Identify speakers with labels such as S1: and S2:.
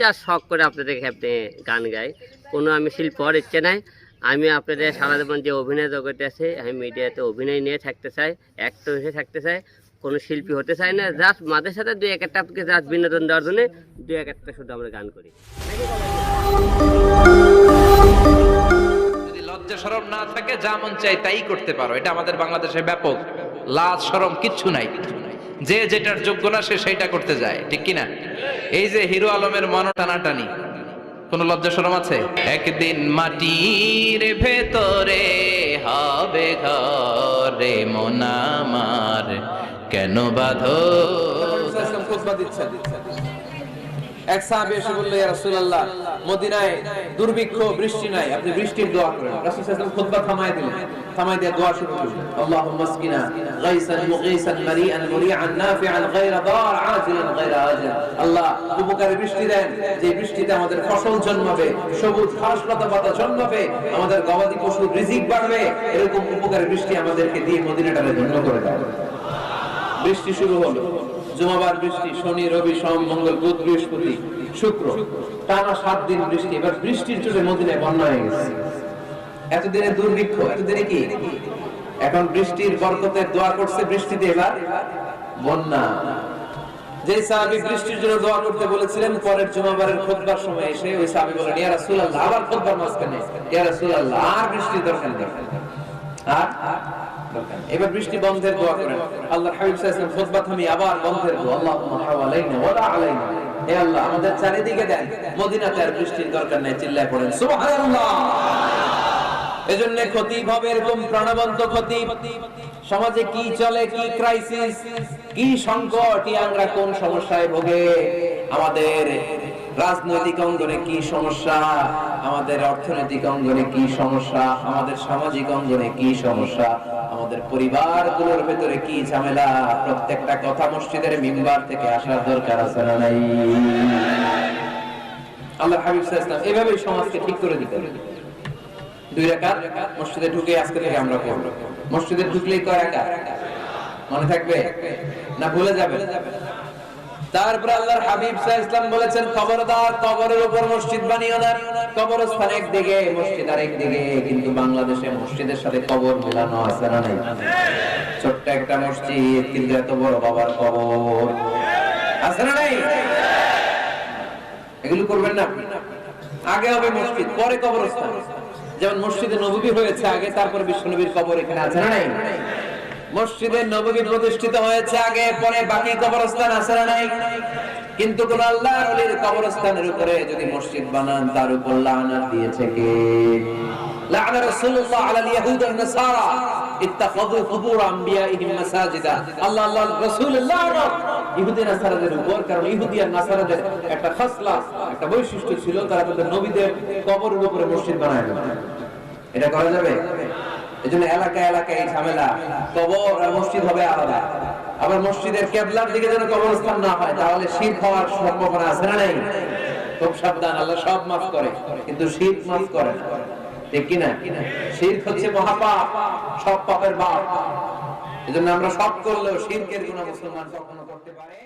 S1: যা শখ করে আপনাদের আপনি গান গাই কোনো আমি শিল্প হওয়ার ইচ্ছে নাই আমি আপনাদের সারা জীবন যে অভিনয় জগতে আছে, আমি মিডিয়াতে অভিনয় নিয়ে থাকতে চাই অ্যাক্টর হিসেবে থাকতে চাই, কোনো শিল্পী হতে চাই না। জাস্ট মাঝে সাথে দুই এক একটা আপনাকে জাস্ট বিনোদন দেওয়ার জন্য দুই এক একটা শুধু আমরা গান করি।
S2: যদি লজ্জা শরম না থাকে, যা মন চাই তাই করতে পারো। এটা আমাদের বাংলাদেশে ব্যাপক। লাজ শরম কিচ্ছু নাই। যে যেটার যোগ্য না, সে সেইটা করতে যায়। ঠিক কি না এই যে হিরো আলমের মন টানাটানি কোন লজ্জা শরম আছে? একদিন মাটির ভেতরে হবে ঘরে মোনামার কেন বাঁধো?
S3: এক সাহাবী এসে বলল রাসূলুল্লাহ মদিনায় দুর্ভিক্ষ, বৃষ্টি নাই। আপনি বৃষ্টির দোয়া করেন। রাসূল সাল্লাল্লাহু থামায় দিলেন। থামায় দিয়ে দোয়া শুরু করলেন। আল্লাহুম্মা আসকিনা গাইসান মুগীসান মারিআন মুরিআন নাফিআন গায়রা দার গায়রা আজিল। আল্লাহ বৃষ্টি দেন। যে বৃষ্টিতে আমাদের ফসল জন্মাবে, সবুজ ঘাস পাতা জন্মাবে, আমাদের গবাদি পশু রিজিক বাড়বে, এরকম উপকারী বৃষ্টি আমাদেরকে দিয়ে মদিনাটাকে ধন্য করে দাও বৃষ্টি শুরু হলো। জুমাবার বৃষ্টি, শনি, রবি, সোম, মঙ্গল, বুধ, বৃহস্পতি, শুক্র। টানা সাত দিন বৃষ্টি, এবার বৃষ্টির জন্য মদিনায় বন্যা হয়ে গেছে। এতদিনে দুর্ভিক্ষ, এতদিনে কি? এখন বৃষ্টির বরকতে দোয়া করছে বৃষ্টিতে এবার বন্যা। যে সাহাবী বৃষ্টির জন্য দোয়া করতে বলেছিলেন, পরের জুমাবারের খুতবার সময় এসে ওই সাহাবী বলেন ইয়া রাসূলুল্লাহ, আবার খুতবার মাঝখানে, ইয়া রাসূলুল্লাহ, আর বৃষ্টির দরকার নেই। আর? এবার বৃষ্টি বন্ধের দোয়া করেন। আল্লাহ হাবিব সাহেব খুতবা আবার বন্ধের দোয়া। ওয়ালা আলাইনা। হে আল্লাহ, আমাদের চারিদিকে দেন। মদিনাতে আর বৃষ্টির দরকার নেই, চিল্লায় পড়েন। সুবহানাল্লাহ! এজন্য খতিব হবে এরকম প্রাণবন্ত খতিব। সমাজে কি চলে, কি ক্রাইসিস কি সংকট ইয়াংরা কোন সমস্যায় ভোগে? আমাদের রাজনৈতিক অঙ্গনে কি সমস্যা? আমাদের অর্থনৈতিক অঙ্গনে কি সমস্যা? আমাদের সামাজিক অঙ্গনে কি সমস্যা? আমাদের পরিবারগুলোর ভেতরে কি ঝামেলা? প্রত্যেকটা কথা মসজিদের মিম্বার থেকে আসার দরকার আছে না নাই? আল্লাহ হাবিব ওয়াসাল্লাম, এভাবেই সমাজকে ঠিক করে দিতে দুই মসজিদে ঢুকে আজকে থেকে আমরা মসজিদে ঢুকলেই মনে থাকবে? না ভুলে যাবে? আল্লাহর হাবিব ওয়াসাল্লাম বলেছেন, খবরদার কবরের উপর মসজিদ বানিও না। কবরস্থান একদিকে, মসজিদ আরেকদিকে কিন্তু বাংলাদেশে মসজিদের সাথে কবর মেলানো আছে না নাই? ছোট্ট একটা মসজিদ, কিন্তু এত বড় বাবার কবর। আছে না নাই? এগুলো করবেন না আগে হবে মসজিদ, পরে কবরস্থান। যেমন মসজিদে নবী হয়েছে আগে তারপরে বিশ্বনবীর কবর এখানে আছে নাই? মসজিদে নববী প্রতিষ্ঠিত হয়েছে আগে, পরে বাকি কবরস্থান আছে না নাই? কিন্তু কোন আল্লাহর ওলির কবরস্থানের উপরে যদি মসজিদ বানান, তার উপর লানাত দিয়েছে কে? লাআন রাসূলুল্লাহ আলাল ইয়াহুদ ওয়ান নাসারা। ইত্তাখাযু কুবুর আম্বিয়াইহিম মাসাজিদা। আল্লাহ আল্লাহ, রাসূলুল্লাহ ইহুদি নাসারাদের উপর, কারণ ইহুদি আর নাসারাদের একটা খাসলা, একটা বৈশিষ্ট্য ছিল, তারা তাদের নবীদের কবরের উপরে মসজিদ বানায় এটা করা যাবে? এজন্য এলাকা এলাকায় এই ঝামেলা। কবর মসজিদ হবে আলাদা। আবার মসজিদের কেবলার দিকে যেন কবরস্থান না হয়, তাহলে শীত হওয়ার সম্ভাবনা আছে না নাই? খুব সাবধান, আল্লাহ সব মাফ করে, কিন্তু শীত মাফ করে ঠিক কিনা? শীত হচ্ছে মহাপাপ, সব পাপের বাপ। এজন্য আমরা সব করলেও শিরকের গুণা মুসলমান কখনো করতে পারে